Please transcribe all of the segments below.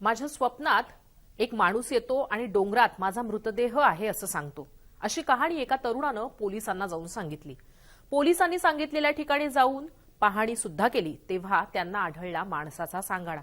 माझ्या स्वप्नात एक माणूस येतो आणि डोंगरात माझा मृतदेह आहे असं सांगतो. अशी कहाणी एका तरुणानं पोलिसांना जाऊन सांगितली. पोलिसांनी सांगितलेल्या ठिकाणी जाऊन पाहणी सुद्धा केली तेव्हा त्यांना आढळला माणसाचा सांगाडा.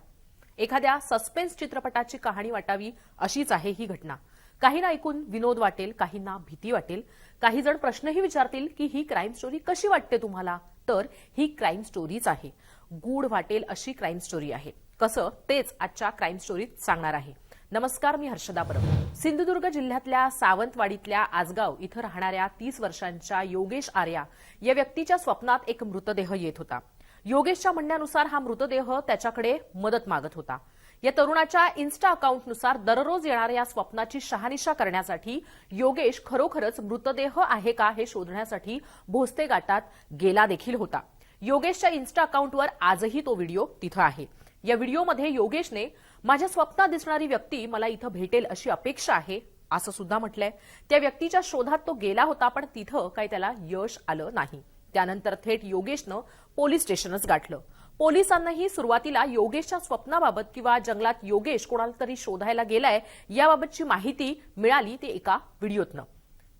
एखाद्या सस्पेन्स चित्रपटाची कहाणी वाटावी अशीच आहे ही घटना. काहींना ऐकून विनोद वाटेल काहींना भीती वाटेल काही जण प्रश्नही विचारतील की ही क्राईम स्टोरी कशी वाटते तुम्हाला? तर ही क्राईम स्टोरीच आहे. गूढ वाटेल अशी क्राईम स्टोरी आहे. कसं तेच आजच्या क्राईम स्टोरीत सांगणार आहे. नमस्कार मी हर्षदा परब. सिंधुदुर्ग जिल्ह्यातल्या सावंतवाडीतल्या आजगाव इथं राहणाऱ्या तीस वर्षांच्या योगेश आर्या या व्यक्तीच्या स्वप्नात एक मृतदेह येत होता. योगेशच्या म्हणण्यानुसार हा मृतदेह त्याच्याकडे मदत मागत होता. या तरुणाच्या इन्स्टा अकाउंटनुसार दररोज येणाऱ्या या स्वप्नाची शहानिशा करण्यासाठी योगेश खरोखरच मृतदेह आहे का हे शोधण्यासाठी भोसते गाटात गेला देखील होता. योगेशच्या इन्स्टा अकाउंटवर आजही तो व्हिडिओ तिथं आहे. या व्हिडिओमध्ये योगेशने माझ्या स्वप्नात दिसणारी व्यक्ती मला इथं भेटेल अशी अपेक्षा आहे असं सुद्धा म्हटलंय. त्या व्यक्तीच्या शोधात तो गेला होता पण तिथं काही त्याला यश आलं नाही. त्यानंतर थेट योगेशनं पोलीस स्टेशनच गाठलं. पोलिसांनाही सुरुवातीला योगेशच्या स्वप्नाबाबत किंवा जंगलात योगेश कोणाला तरी शोधायला गेलाय याबाबतची माहिती मिळाली ते एका व्हिडिओतनं.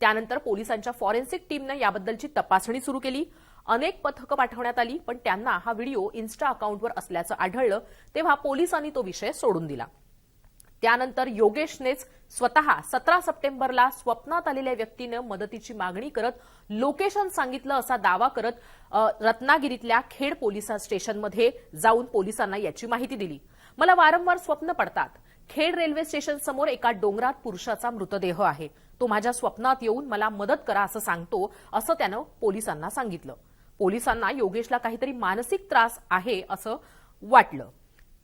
त्यानंतर पोलिसांच्या फॉरेन्सिक टीमनं याबद्दलची तपासणी सुरू केली. अनेक पथकं पाठवण्यात आली पण त्यांना हा व्हिडिओ इन्स्टा अकाउंटवर असल्याचं आढळलं तेव्हा पोलिसांनी तो विषय सोडून दिला. त्यानंतर योगेशनेच स्वतः सतरा सप्टेंबरला स्वप्नात आलेल्या व्यक्तीनं मदतीची मागणी करत लोकेशन सांगितलं असा दावा करत रत्नागिरीतल्या खेड पोलीस स्टेशनमध्ये जाऊन पोलिसांना याची माहिती दिली. मला वारंवार स्वप्न पडतात. खेड रेल्वे स्टेशन समोर एका डोंगरात पुरुषाचा मृतदेह आहे. तो माझ्या स्वप्नात येऊन मला मदत करा असं सांगतो असं त्यानं पोलिसांना सांगितलं. पोलिसांना योगेशला काहीतरी मानसिक त्रास आहे असं वाटलं.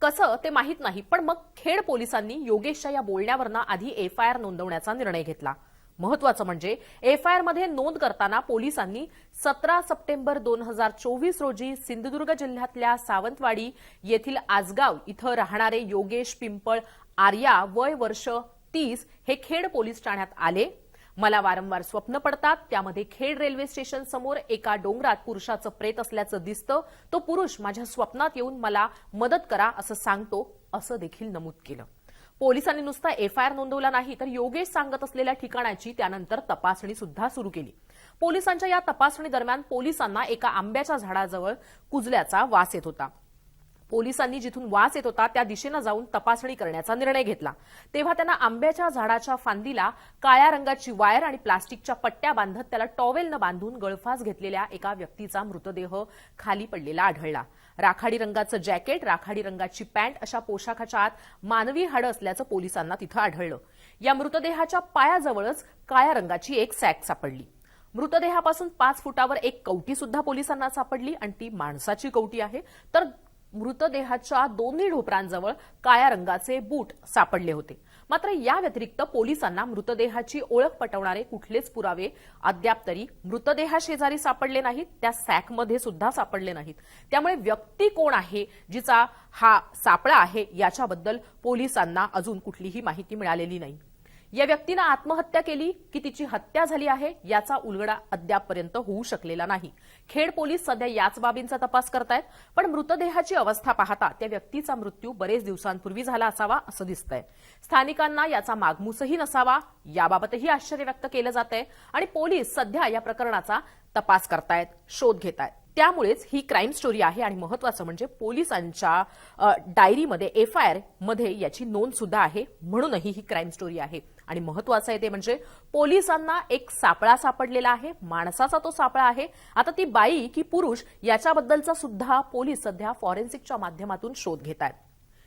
कसं ते माहीत नाही पण मग खेड पोलिसांनी योगेशच्या या बोलण्यावरनं आधी एफआयआर नोंदवण्याचा निर्णय घेतला. महत्वाचं म्हणजे एफआयआरमध्ये नोंद करताना पोलिसांनी सतरा सप्टेंबर दोन हजार चोवीस रोजी सिंधुदुर्ग जिल्ह्यातल्या सावंतवाडी येथील आजगाव इथं राहणारे योगेश पिंपळ आर्या वय वर्ष तीस हे खेड पोलीस ठाण्यात आले. मला वारंवार स्वप्न पडतात. त्यामध्ये खेड रेल्वे स्टेशन समोर एका डोंगरात पुरुषाचं प्रेत असल्याचं दिसतं. तो पुरुष माझ्या स्वप्नात येऊन मला मदत करा असं सांगतो असं देखील नमूद केलं. पोलिसांनी नुसता एफआयआर नोंदवला नाही तर योगेश सांगत असलेल्या ठिकाणाची त्यानंतर तपासणी सुद्धा सुरू केली. पोलिसांच्या या तपासणी दरम्यान पोलिसांना एका आंब्याच्या झाडाजवळ कुजल्याचा वास येत होता. पोलिसांनी जिथून वास येत होता त्या दिशेनं जाऊन तपासणी करण्याचा निर्णय घेतला. तेव्हा त्यांना आंब्याच्या झाडाच्या फांदीला काळ्या रंगाची वायर आणि प्लास्टिकच्या पट्ट्या बांधत त्याला टॉवेलनं बांधून गळफास घेतलेल्या एका व्यक्तीचा मृतदेह खाली पडलेला आढळला. राखाडी रंगाचं जॅकेट राखाडी रंगाची पॅन्ट अशा पोशाखाच्या आत मानवी हाडं असल्याचं पोलिसांना तिथं आढळलं. या मृतदेहाच्या पायाजवळच काळ्या रंगाची एक सॅक सापडली. मृतदेहापासून पाच फुटावर एक कवटी सुद्धा पोलिसांना सापडली आणि ती माणसाची कवटी आहे. तर मृतदेहाच्या दोन्ही ढोपरांजवळ काळ्या रंगाचे बूट सापडले होते. मात्र या व्यतिरिक्त पोलिसांना मृतदेहाची ओळख पटवणारे कुठलेच पुरावे अद्याप तरी मृतदेहाशेजारी सापडले नाहीत त्या सॅकमध्ये सुद्धा सापडले नाहीत. त्यामुळे व्यक्ती कोण आहे जिचा हा सापळा आहे याच्याबद्दल पोलिसांना अजून कुठलीही माहिती मिळालेली नाही. या व्यक्तीनं आत्महत्या केली की तिची हत्या झाली आहे याचा उलगडा अद्यापपर्यंत होऊ शकलेला नाही. खेड पोलीस सध्या याच बाबींचा तपास करतायत पण मृतदेहाची अवस्था पाहता त्या व्यक्तीचा मृत्यू बरेच दिवसांपूर्वी झाला असावा असं दिसतंय. स्थानिकांना याचा मागमूसही नसावा याबाबतही आश्चर्य व्यक्त केलं जात आहे आणि पोलीस सध्या या प्रकरणाचा तपास करतायत शोध घेत आहेत त्यामुळेच ही क्राईम स्टोरी आहे आणि महत्वाचं म्हणजे पोलिसांच्या डायरीमध्ये एफ आय आरमध्ये याची नोंद सुद्धा आहे म्हणूनही ही क्राईम स्टोरी आहे. आणि महत्वाचं आहे ते म्हणजे पोलिसांना एक सापळा सापडलेला आहे माणसाचा तो सापळा आहे. आता ती बाई की पुरुष याच्याबद्दलचा सुद्धा पोलीस सध्या फॉरेन्सिकच्या माध्यमातून शोध घेत आहेत.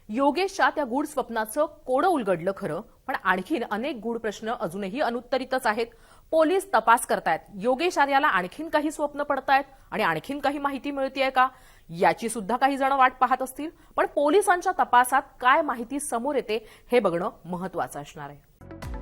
योगेशच्या त्या गूढ स्वप्नाचं कोडं उलगडलं खरं पण आणखीन अनेक गूढ प्रश्न अजूनही अनुत्तरितच आहेत. पोलीस तपास करतायत. योगेश आर्याला आणखीन काही स्वप्न पडतायत आणि आणखीन काही माहिती मिळतीये का? याची सुद्धा काही जण वाट पाहत असतील. पण पोलिसांच्या तपासात काय माहिती समोर येते हे बघणं महत्वाचं असणार आहे.